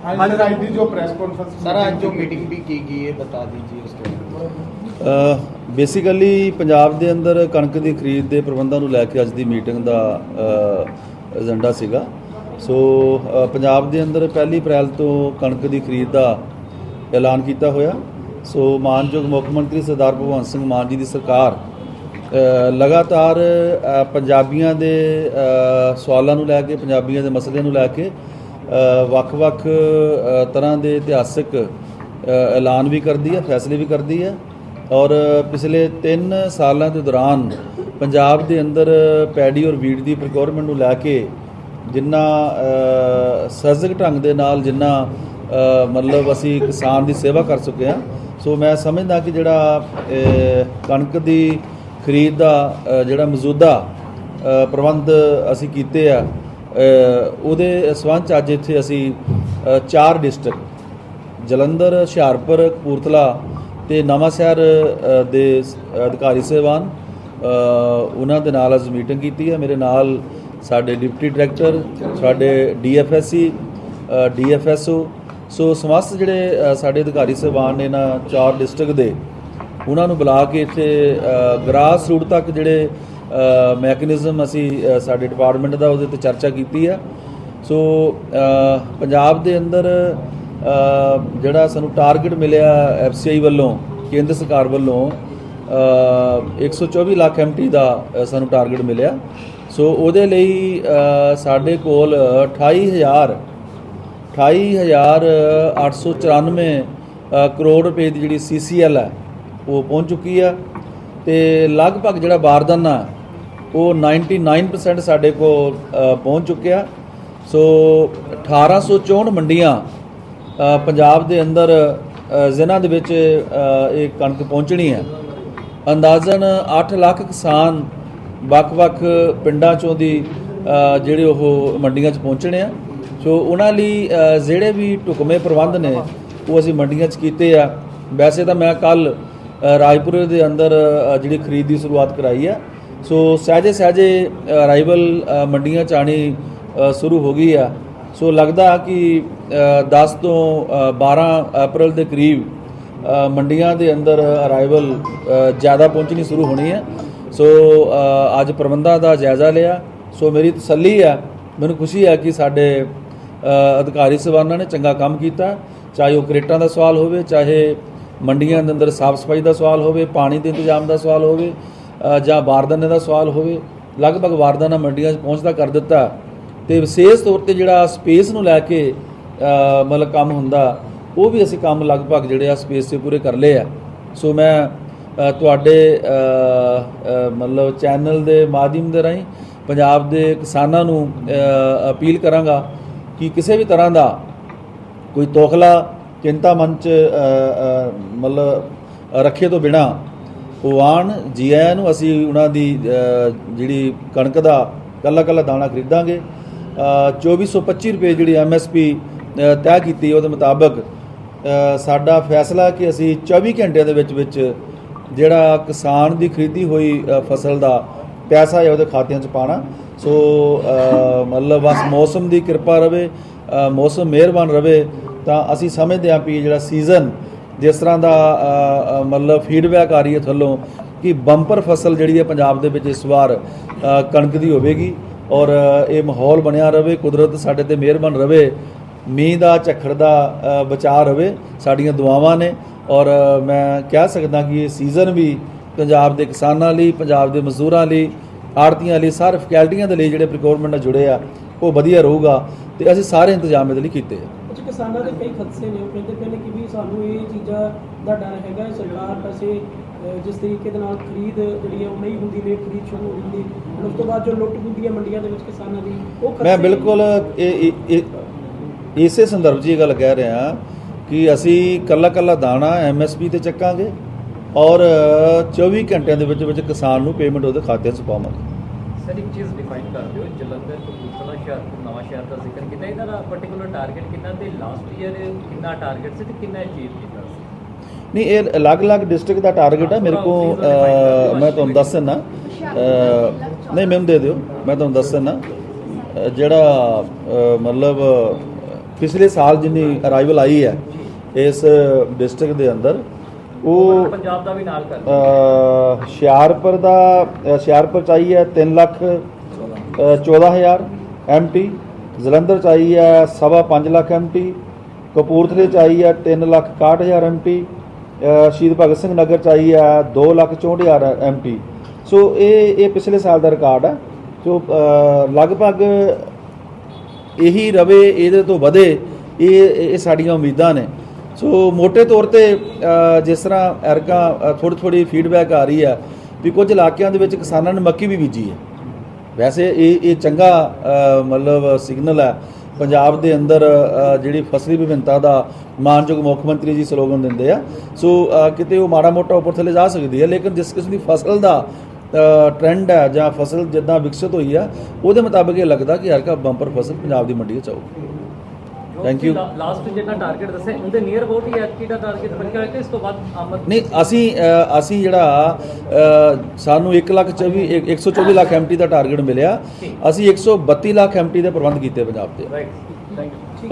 आज आज की जो प्रेस कॉन्फ्रेंस सर आज जो मीटिंग भी की गई है बता दीजिए उसके बारे में ਬੇਸਿਕਲੀ ਪੰਜਾਬ ਦੇ ਅੰਦਰ ਕਣਕ ਦੀ ਖਰੀਦ ਦੇ ਪ੍ਰਬੰਧਾਂ ਨੂੰ ਲੈ ਕੇ ਅੱਜ ਦੀ ਮੀਟਿੰਗ ਦਾ ਏਜੰਡਾ ਸੀਗਾ ਸੋ ਅ, ਪੰਜਾਬ ਦੇ ਅੰਦਰ ਪਹਿਲੀ ਅਪ੍ਰੈਲ ਤੋਂ ਕਣਕ ਦੀ ਖਰੀਦ ਦਾ ਐਲਾਨ ਕੀਤਾ ਹੋਇਆ ਸੋ ਮਾਨਯੋਗ ਮੁੱਖ ਮੰਤਰੀ ਸਰਦਾਰ ਭਗਵੰਤ ਸਿੰਘ ਮਾਨ ਜੀ ਦੀ ਸਰਕਾਰ ਅ, ਲਗਾਤਾਰ ਅ, ਪੰਜਾਬੀਆਂ ਦੇ ਅ, ਸਵਾਲਾਂ ਨੂੰ ਲੈ ਕੇ ਪੰਜਾਬੀਆਂ ਦੇ ਮਸਲਿਆਂ ਨੂੰ ਲੈ ਕੇ ਅ, ਵੱਖ-ਵੱਖ ਤਰ੍ਹਾਂ ਦੇ ਇਤਿਹਾਸਿਕ ਐਲਾਨ ਵੀ ਕਰਦੀ ਹੈ ਫੈਸਲੇ ਵੀ ਕਰਦੀ ਹੈ। ਔਰ ਪਿਛਲੇ 3 ਸਾਲਾਂ ਦੇ ਦੌਰਾਨ ਪੰਜਾਬ ਦੇ ਅੰਦਰ ਪੈਡੀ ਔਰ ਵੀਟ ਦੀ ਪ੍ਰੋਕਿਉਰਮੈਂਟ ਨੂੰ ਲੈ ਕੇ ਜਿੰਨਾ ਅ, ਸਰਜਕ ਢੰਗ ਦੇ ਨਾਲ ਜਿੰਨਾ ਮਤਲਬ ਅਸੀਂ ਕਿਸਾਨ ਦੀ ਸੇਵਾ ਕਰ ਚੁੱਕੇ ਹਾਂ। ਸੋ ਮੈਂ ਸਮਝਦਾ ਕਿ ਜਿਹੜਾ ਕਣਕ ਦੀ ਖਰੀਦ ਦਾ ਜਿਹੜਾ ਮੌਜੂਦਾ ਪ੍ਰਬੰਧ ਅਸੀਂ ਕੀਤੇ ਆ ਉਹਦੇ ਸਬੰਧ 'ਚ ਅੱਜ ਇੱਥੇ ਅਸੀਂ ਚਾਰ ਡਿਸਟ੍ਰਿਕਟ ਜਲੰਧਰ, ਹੁਸ਼ਿਆਰਪੁਰ, ਕਪੂਰਥਲਾ ਤੇ ਨਵਾਂ ਸ਼ਹਿਰ ਦੇ ਅਧਿਕਾਰੀ ਸਹਿਬਾਨ ਉਹਨਾਂ ਦੇ ਨਾਲ ਅੱਜ ਮੀਟਿੰਗ ਕੀਤੀ ਹੈ। ਮੇਰੇ ਨਾਲ ਸਾਡੇ ਡਿਪਟੀ ਡਾਇਰੈਕਟਰ, ਸਾਡੇ ਡੀਐਫਐਸਸੀ ਡੀਐਫਐਸਓ ਸੋ ਸਮਸਤ ਜਿਹੜੇ ਸਾਡੇ ਅਧਿਕਾਰੀ ਸਹਿਬਾਨ ਨੇ ਨਾ ਚਾਰ ਡਿਸਟ੍ਰਿਕਟ ਦੇ, ਉਹਨਾਂ ਨੂੰ ਬੁਲਾ ਕੇ ਇੱਥੇ ਗ੍ਰਾਸ ਰੂਟ ਤੱਕ ਜਿਹੜੇ ਮੈਕੈਨਿਜ਼ਮ ਅਸੀਂ ਸਾਡੇ ਡਿਪਾਰਟਮੈਂਟ ਦਾ ਉਹਦੇ ਤੇ ਚਰਚਾ ਕੀਤੀ ਆ। ਸੋ ਪੰਜਾਬ ਦੇ ਅੰਦਰ ਜਿਹੜਾ ਸਾਨੂੰ ਟਾਰਗੇਟ ਮਿਲਿਆ ਐਫਸੀਆਈ ਵੱਲੋਂ ਕੇਂਦਰ ਸਰਕਾਰ ਵੱਲੋਂ ਅ, 124 ਲੱਖ ਐਮਟੀ ਦਾ ਸਾਨੂੰ ਟਾਰਗੇਟ ਮਿਲਿਆ। ਸੋ ਉਹਦੇ ਲਈ ਸਾਡੇ ਕੋਲ 28000 28894 ਅ, ਕਰੋੜ ਰੁਪਏ ਦੀ ਜਿਹੜੀ ਸੀਸੀਐਲ ਹੈ ਉਹ ਪਹੁੰਚ ਚੁੱਕੀ ਆ। ਤੇ ਲਗਭਗ ਜਿਹੜਾ ਬਾਰਦਾਨਾ ਉਹ 99% ਸਾਡੇ ਕੋਲ ਪਹੁੰਚ ਚੁੱਕਿਆ। ਸੋ 1864 ਮੰਡੀਆਂ ਪੰਜਾਬ ਦੇ ਅੰਦਰ ਅ, ਜ਼ਿਲ੍ਹਾ ਦੇ ਵਿੱਚ ਇਹ ਕਣਕ ਪਹੁੰਚਣੀ ਹੈ। ਅੰਦਾਜ਼ਨ 8 ਲੱਖ ਕਿਸਾਨ ਵੱਖ-ਵੱਖ ਪਿੰਡਾਂ ਚੋਂ ਦੀ ਜਿਹੜੇ ਉਹ ਮੰਡੀਆਂ 'ਚ ਪਹੁੰਚਣੇ ਆ। ਸੋ ਉਹਨਾਂ ਲਈ ਜਿਹੜੇ ਵੀ ਢੁਕਵੇਂ ਪ੍ਰਬੰਧ ਨੇ ਉਹ ਅਸੀਂ ਮੰਡੀਆਂ 'ਚ ਕੀਤੇ ਆ। ਵੈਸੇ ਤਾਂ ਮੈਂ ਕੱਲ ਰਾਜਪੁਰ ਦੇ ਅੰਦਰ ਜਿਹੜੀ ਖਰੀਦ ਦੀ ਸ਼ੁਰੂਆਤ ਕਰਾਈ ਆ। ਸੋ ਸਹਿਜੇ ਸਹਿਜੇ ਅਰਾਈਵਲ ਮੰਡੀਆਂ 'ਚ ਆਣੀ ਸ਼ੁਰੂ ਹੋ ਗਈ ਆ। ਸੋ ਲੱਗਦਾ ਕਿ ਅ, 10 ਤੋਂ ਅ, 12 ਅਪ੍ਰੈਲ ਦੇ ਕਰੀਬ ਮੰਡੀਆਂ ਦੇ ਅੰਦਰ ਅਰਾਈਵਲ ਜ਼ਿਆਦਾ ਪਹੁੰਚਣੀ ਸ਼ੁਰੂ ਹੋਣੀ ਹੈ ਸੋ ਅੱਜ ਪ੍ਰਬੰਧਾਂ ਦਾ ਜਾਇਜ਼ਾ ਲਿਆ। ਸੋ ਮੇਰੀ ਤਸੱਲੀ ਆ ਮੈਨੂੰ ਖੁਸ਼ੀ ਆ ਕਿ ਸਾਡੇ ਅਧਿਕਾਰੀ ਸਵਾਨਾਂ ਨੇ ਚੰਗਾ ਕੰਮ ਕੀਤਾ। ਚਾਹੇ ਉਹ ਕਰੇਟਾਂ ਦਾ ਸਵਾਲ ਹੋਵੇ ਚਾਹੇ ਮੰਡੀਆਂ ਦੇ ਅੰਦਰ ਸਾਫ਼ ਸਫ਼ਾਈ ਦਾ ਸਵਾਲ ਹੋਵੇ ਪਾਣੀ ਦੇ ਇੰਤਜ਼ਾਮ ਦਾ ਸਵਾਲ ਹੋਵੇ ਜਾਂ ਵਾਰਦਾਨੇ ਦਾ ਸਵਾਲ ਹੋਵੇ, ਲਗਭਗ ਵਾਰਦਾਨਾ ਮੰਡੀਆਂ 'ਚ ਪਹੁੰਚਦਾ ਕਰ ਦਿੱਤਾ। ਤੇ ਵਿਸ਼ੇਸ਼ ਤੌਰ ਤੇ ਜਿਹੜਾ ਸਪੇਸ ਨੂੰ ਲੈ ਕੇ ਮਤਲਬ ਕੰਮ ਹੁੰਦਾ, ਉਹ ਵੀ ਅਸੀਂ ਕੰਮ ਲਗਭਗ ਜਿਹੜੇ ਆ ਸਪੇਸ ਤੇ ਪੂਰੇ ਕਰ ਲਏ ਆ। ਸੋ ਮੈਂ ਤੁਹਾਡੇ ਮਤਲਬ ਚੈਨਲ ਦੇ ਮਾਧਿਅਮ ਦੇ ਰਾਹੀਂ ਪੰਜਾਬ ਦੇ ਕਿਸਾਨਾਂ ਨੂੰ ਅਪੀਲ ਕਰਾਂਗਾ ਕਿ ਕਿਸੇ ਵੀ ਤਰ੍ਹਾਂ ਦਾ ਕੋਈ ਤੋਖਲਾ ਚਿੰਤਾ ਮਨ ਚ ਮਤਲਬ ਰੱਖੇ ਤੋਂ ਬਿਨਾ ਉਹ ਆਣ ਜੀ ਆਇਆਂ ਨੂੰ ਅਸੀਂ ਉਹਨਾਂ ਦੀ ਜਿਹੜੀ ਕਣਕ ਦਾ ਕੱਲਾ ਕੱਲਾ ਦਾਣਾ ਖਰੀਦਾਂਗੇ। ਅ, 2425 ਰੁਪਏ ਜਿਹੜੀ ਐਮਐਸਪੀ ਤੈਅ ਕੀਤੀ ਉਹਦੇ ਮੁਤਾਬਕ ਸਾਡਾ ਫੈਸਲਾ ਕਿ ਅਸੀਂ 24 ਘੰਟਿਆਂ ਦੇ ਵਿੱਚ ਵਿੱਚ ਜਿਹੜਾ ਕਿਸਾਨ ਦੀ ਖਰੀਦੀ ਹੋਈ ਫਸਲ ਦਾ ਪੈਸਾ ਹੈ ਉਹਦੇ ਖਾਤਿਆਂ 'ਚ ਪਾਣਾ ਸੋ ਮਤਲਬ ਬਸ ਮੌਸਮ ਦੀ ਕਿਰਪਾ ਰਵੇ ਮੌਸਮ ਮਿਹਰਬਾਨ ਰਵੇ ਤਾਂ ਅਸੀਂ ਸਮਝਦੇ ਹਾਂ ਵੀ ਜਿਹੜਾ ਸੀਜ਼ਨ ਜਿਸ ਤਰ੍ਹਾਂ ਦਾ ਮਤਲਬ ਫੀਡਬੈਕ ਆ ਰਹੀ ਹੈ ਥੱਲੋਂ, ਕਿ ਬੰਪਰ ਫਸਲ ਜਿਹੜੀ ਹੈ ਪੰਜਾਬ ਦੇ ਵਿੱਚ ਇਸ ਵਾਰ ਕਣਕ ਦੀ ਹੋਵੇਗੀ ਔਰ ਇਹ ਮਾਹੌਲ ਬਣਿਆ ਰਵੇ, ਕੁਦਰਤ ਸਾਡੇ ਤੇ ਮਿਹਰਬਾਨ ਰਵੇ, ਮੀਂਹ ਦਾ, ਝੱਖੜ ਦਾ ਬਚਾਅ ਰਵੇ, ਸਾਡੀਆਂ ਦੁਆਵਾਂ ਨੇ ਔਰ ਮੈਂ ਕਹਿ ਸਕਦਾ ਕਿ ਇਹ ਸੀਜ਼ਨ ਵੀ ਪੰਜਾਬ ਦੇ ਕਿਸਾਨਾਂ ਲਈ, ਪੰਜਾਬ ਦੇ ਮਜ਼ਦੂਰਾਂ ਲਈ, ਆੜਤੀਆਂ ਲਈ, ਸਾਰੇ ਫੈਕਲਟੀਆਂ ਦੇ ਲਈ ਜਿਹੜੇ ਪ੍ਰੋਕਿਉਰਮੈਂਟ ਨਾਲ ਜੁੜੇ ਆ, ਉਹ ਵਧੀਆ ਰਹੂਗਾ ਤੇ ਅਸੀਂ ਸਾਰੇ ਇੰਤਜ਼ਾਮ ਇਹਦੇ ਲਈ ਕੀਤੇ ਆ। ਕਿਸਾਨਾਂ ਦੇ ਕਈ ਖਦਸ਼ੇ ਨੇ ਉਹ ਕਹਿੰਦੇ ਪਏ ਨੇ ਕਿ ਵੀ ਸਾਨੂੰ ਇਹ ਚੀਜ਼ਾਂ ਦਾ ਡਰ ਹੈਗਾ ਹੈ, ਸਰਕਾਰ ਪੈਸੇ ਜਿਸ ਤਰੀਕੇ ਦੇ ਨਾਲ ਖਰੀਦ ਜਿਹੜੀ ਹੈ ਉਹ ਨਹੀਂ ਹੁੰਦੀ ਨੇ ਖਰੀਦ ਸ਼ੁਰੂ ਹੋ ਜਾਂਦੀ। ਹੁਣ ਉਸ ਤੋਂ ਬਾਅਦ ਜੋ ਲੁੱਟ ਹੁੰਦੀ ਹੈ ਮੰਡੀਆਂ ਦੇ ਵਿੱਚ ਕਿਸਾਨਾਂ ਦੀ ਉਹ ਮੈਂ ਬਿਲਕੁਲ ਇਸੇ ਸੰਦਰਭ 'ਚ ਇਹ ਗੱਲ ਕਹਿ ਰਿਹਾ ਕਿ ਅਸੀਂ ਕੱਲਾ ਕੱਲਾ ਦਾਣਾ ਐਮਐਸਪੀ ਤੇ ਚੱਕਾਂਗੇ ਔਰ 24 ਘੰਟਿਆਂ ਦੇ ਵਿੱਚ ਵਿੱਚ ਕਿਸਾਨ ਨੂੰ ਪੇਮੈਂਟ ਉਹਦੇ ਖਾਤੇ 'ਚ ਪਾਵਾਂਗੇ। ਸਰ ਇੱਕ ਚੀਜ਼ ਡਿਫਾਈਨ ਕਰ ਦਿਓ ਜਲੰਧਰ ਕਪੂਰਥਲਾ ਹੁਸ਼ਿਆਰਪੁਰ ਨਵਾਂ ਸ਼ਹਿਰ ਦਾ ਜ਼ਿਕਰ ਕੀਤਾ ਇਹਦਾ ਦਾ ਪਾਰਟਿਕੂਲਰ ਟਾਰਗੇਟ ਕਿੰਨਾ ਤੇ ਲਾਸਟ ਈਅਰ ਕਿੰਨਾ ਟਾਰਗੇਟ ਸੀ ਤੇ ਕਿੰਨਾ ਅਚੀਵ ਕੀਤਾ ਸੀ? ਨਹੀਂ ਇਹ ਅਲੱਗ-ਅਲੱਗ ਡਿਸਟ੍ਰਿਕਟ ਦਾ ਟਾਰਗੇਟ ਹੈ ਮੇਰੇ ਕੋ ਅ, ਮੈਂ ਤੁਹਾਨੂੰ ਦੱਸ ਦਿੰਦਾ ਨਹੀਂ ਮੈਨੂੰ ਦੇ ਦਿਓ ਮੈਂ ਤੁਹਾਨੂੰ ਦੱਸ ਦਿੰਦਾ ਜਿਹੜਾ ਮਤਲਬ ਪਿਛਲੇ ਸਾਲ ਜਿੰਨੀ ਅਰਾਈਵਲ ਆਈ ਹੈ ਇਸ ਡਿਸਟ੍ਰਿਕਟ ਦੇ ਅੰਦਰ ਉਹ ਪੰਜਾਬ ਦਾ ਵੀ ਨਾਲ ਕਰ ਹੁਸ਼ਿਆਰਪੁਰ ਦਾ ਹੁਸ਼ਿਆਰਪੁਰ ਚਾਹੀ ਹੈ 3 ਲੱਖ ਅ, 14000 ਐਮਟੀ ਜਲੰਧਰ ਚਾਹੀ ਹੈ ਸਵਾ 5 ਲੱਖ ਐਮਟੀ ਕਪੂਰਥਲੇ ਚਾਹੀ ਹੈ 3 ਲੱਖ 61000 ਐਮਟੀ ਸ਼ਹੀਦ ਭਗਤ ਸਿੰਘ ਨਗਰ ਚਾਹੀ ਹੈ 2 ਲੱਖ 64000 ਐਮਟੀ ਸੋ ਇਹ ਇਹ ਪਿਛਲੇ ਸਾਲ ਦਾ ਰਿਕਾਰਡ ਹੈ। ਸੋ ਲਗਭਗ ਇਹੀ ਰਵੇ ਇਹਦੇ ਤੋਂ ਵਧੇ ਇਹ ਇਹ ਸਾਡੀਆਂ ਉਮੀਦਾਂ ਨੇ। ਸੋ ਮੋٹے ਤੌਰ ਤੇ ਜਿਸ ਤਰ੍ਹਾਂ ਐਰਕਾ ਥੋੜੀ ਥੋੜੀ ਫੀਡਬੈਕ ਆ ਰਹੀ ਹੈ ਵੀ ਕੁਝ ਇਲਾਕਿਆਂ ਦੇ ਵਿੱਚ ਕਿਸਾਨਾਂ ਨੇ ਮੱਕੀ ਵੀ ਬੀਜੀ ਹੈ। ਵੈਸੇ ਇਹ ਇਹ ਚੰਗਾ ਮਤਲਬ ਸਿਗਨਲ ਹੈ। ਪੰਜਾਬ ਦੇ ਅੰਦਰ ਜਿਹੜੀ ਫਸਲੀ ਵਿਭਿੰਨਤਾ ਦਾ ਮਾਨਯੋਗ ਮੁੱਖ ਮੰਤਰੀ ਜੀ ਸਲੋਗਨ ਦਿੰਦੇ ਆ। ਸੋ ਕਿਤੇ ਉਹ ਮਾੜਾ ਮੋਟਾ ਉੱਪਰ ਥੱਲੇ ਜਾ ਸਕਦੀ ਹੈ, ਲੇਕਿਨ ਜਿਸ ਕਿਸਮ ਦੀ ਫਸਲ ਦਾ ਟ੍ਰੈਂਡ ਹੈ ਜਾਂ ਫਸਲ ਜਿੱਦਾਂ ਵਿਕਸਿਤ ਹੋਈ ਆ ਉਹਦੇ ਮੁਤਾਬਕ ਇਹ ਲੱਗਦਾ ਕਿ ਹਰ ਕਾ ਬੰਪਰ ਫਸਲ ਪੰਜਾਬ ਦੀ ਮੰਡੀ 'ਚ ਆਊਗੀ। Thank you. ਲਾਸਟ ਜਿਹੜਾ ਟਾਰਗੇਟ ਦੱਸਿਆ ਉਹਦੇ ਨੀਅਰ ਅਬਾਊਟ ਹੀ ਐਤਕੀ ਦਾ ਟਾਰਗੇਟ ਬਣ ਗਿਆ ਕਿ ਇਸ ਤੋਂ ਬਾਅਦ ਆਮਦ ਨਹੀਂ ਅਸੀਂ ਅਸੀਂ ਜਿਹੜਾ ਸਾਨੂੰ 1 ਲੱਖ 24 124 ਲੱਖ ਐਮਟੀ ਦਾ ਟਾਰਗੇਟ ਮਿਲਿਆ। ਅਸੀਂ 132 ਲੱਖ ਐਮਟੀ ਦੇ ਪ੍ਰਬੰਧ ਕੀਤੇ ਪੰਜਾਬ ਦੇ। Right thank you